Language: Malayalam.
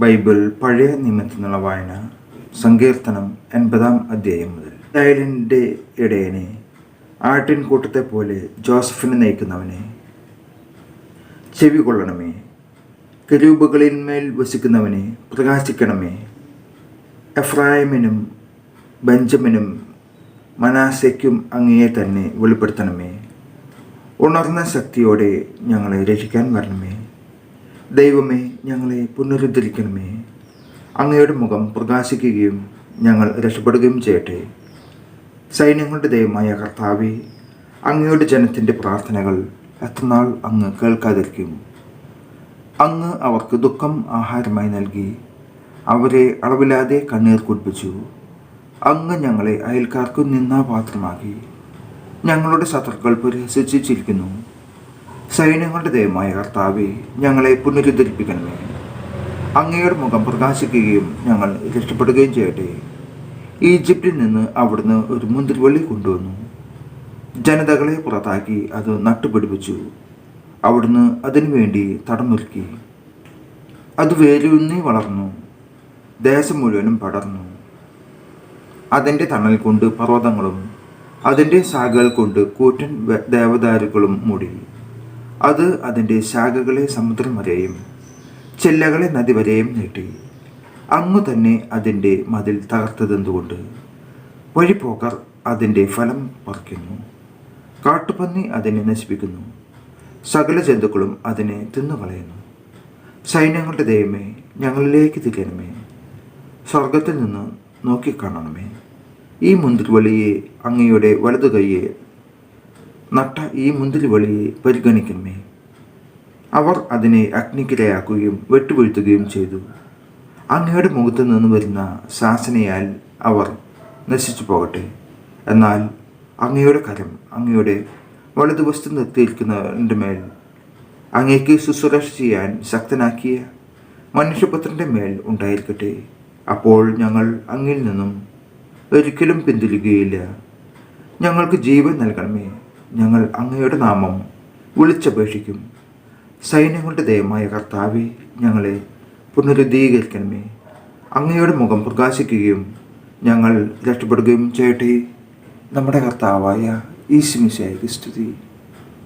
ബൈബിൾ പഴയ നിയമത്തിനുള്ള വായന സങ്കീർത്തനം എൺപതാം അധ്യായം മുതൽ. ഇസ്രായേലിന്റെ ഇടയനെ ആട്ടിൻ കൂട്ടത്തെ പോലെ ജോസഫിനെ നയിക്കുന്നവനെ ചെവി കൊള്ളണമേ. കരൂപുകളിന്മേൽ വസിക്കുന്നവനെ പ്രകാശിക്കണമേ. എഫ്രായിമിനും ബെഞ്ചമിനും മനാസയ്ക്കും അങ്ങയെ തന്നെ വെളിപ്പെടുത്തണമേ. ഉണർന്ന ശക്തിയോടെ ഞങ്ങളെ രക്ഷിക്കാൻ വരണമേ. ദൈവമേ ഞങ്ങളെ പുനരുദ്ധരിക്കണമേ. അങ്ങയുടെ മുഖം പ്രകാശിക്കുകയും ഞങ്ങൾ രക്ഷപ്പെടുകയും ചെയ്യട്ടെ. സൈന്യങ്ങളുടെ ദൈവമായ കർത്താവെ അങ്ങയുടെ ജനത്തിന്റെ പ്രാർത്ഥനകൾ എത്രനാൾ അങ്ങ് കേൾക്കാതിരിക്കും. അങ്ങ് അവർക്ക് ദുഃഖം ആഹാരമായി നൽകി അവരെ അളവില്ലാതെ കണ്ണീർ കുടിപ്പിച്ചു. അങ്ങ് ഞങ്ങളെ അയൽക്കാർക്ക് നിന്നാപാത്രമാക്കി ഞങ്ങളുടെ ശത്രുക്കൾ പരിഹസിച്ച് ചിരിക്കുന്നു സൈന്യങ്ങളുടെ ദയമായ കർത്താവെ ഞങ്ങളെ പുനരുദ്ധരിപ്പിക്കണമേ. അങ്ങയുടെ മുഖം പ്രകാശിക്കുകയും ഞങ്ങൾ രക്ഷപ്പെടുകയും ചെയ്യട്ടെ. ഈജിപ്തിൽ നിന്ന് അവിടുന്ന് ഒരു മുന്തിരിവള്ളി കൊണ്ടുവന്നു. ജനതകളെ പുറത്താക്കി അത് നട്ടുപിടിപ്പിച്ചു. അവിടുന്ന് അതിനുവേണ്ടി തടമൊരുക്കി. അത് വേരൂന്നി വളർന്നു. ദേശം മുഴുവനും പടർന്നു. അതിന്റെ തണൽ കൊണ്ട് പർവതങ്ങളും അതിന്റെ ശാഖകൾ കൊണ്ട് കൂറ്റൻ ദേവദാരുക്കളും മൂടി. അത് അതിന്റെ ശാഖകളെ സമുദ്രം വരെയും ചെല്ലകളെ നദി വരെയും നീട്ടി. അങ്ങു തന്നെ അതിന്റെ മതിൽ തകർത്തതെന്തുകൊണ്ട്? വഴിപോക്കർ അതിന്റെ ഫലം പറിക്കുന്നു. കാട്ടുപന്നി അതിനെ നശിപ്പിക്കുന്നു. സകല ജന്തുക്കളും അതിനെ തിന്നുകളയുന്നു. സൈന്യങ്ങളുടെ ദൈവമേ ഞങ്ങളിലേക്ക് തിരിയണമേ. സ്വർഗത്തിൽ നിന്ന് നോക്കിക്കാണണമേ. ഈ മുന്തിരിവള്ളിയെ അങ്ങയുടെ വലതു കൈയെ നട്ട ഈ മുന്തിരിവള്ളിയെ പരിഗണിക്കണമേ. അവർ അതിനെ അഗ്നിക്കിരയാക്കുകയും വെട്ടുവീഴ്ത്തുകയും ചെയ്തു. അങ്ങയുടെ മുഖത്ത് നിന്ന് വരുന്ന ശാസനയാൽ അവർ നശിച്ചു പോകട്ടെ. എന്നാൽ അങ്ങയുടെ കരം അങ്ങയുടെ വലതുവശത്ത് നിർത്തിയിരിക്കുന്നതിന്റെ മേൽ അങ്ങേക്ക് ശുശ്രൂഷ ചെയ്യാൻ ശക്തനാക്കിയ മനുഷ്യപുത്രന്റെ മേൽ ഉണ്ടായിരിക്കട്ടെ. അപ്പോൾ ഞങ്ങൾ അങ്ങിൽ നിന്നും ഒരിക്കലും പിന്തിരികയില്ല ഞങ്ങൾക്ക് ജീവൻ നൽകണമേ. ഞങ്ങൾ അങ്ങയുടെ നാമം വിളിച്ചപേക്ഷിക്കും. സൈന്യങ്ങളുടെ ദയമായ കർത്താവെ ഞങ്ങളെ പുനരുദ്ധീകരിക്കണമേ. അങ്ങയുടെ മുഖം പ്രകാശിക്കുകയും ഞങ്ങൾ രക്ഷപ്പെടുകയും ചെയ്യട്ടെ. നമ്മുടെ കർത്താവായ ഈശ്മിശായി സ്തുതി.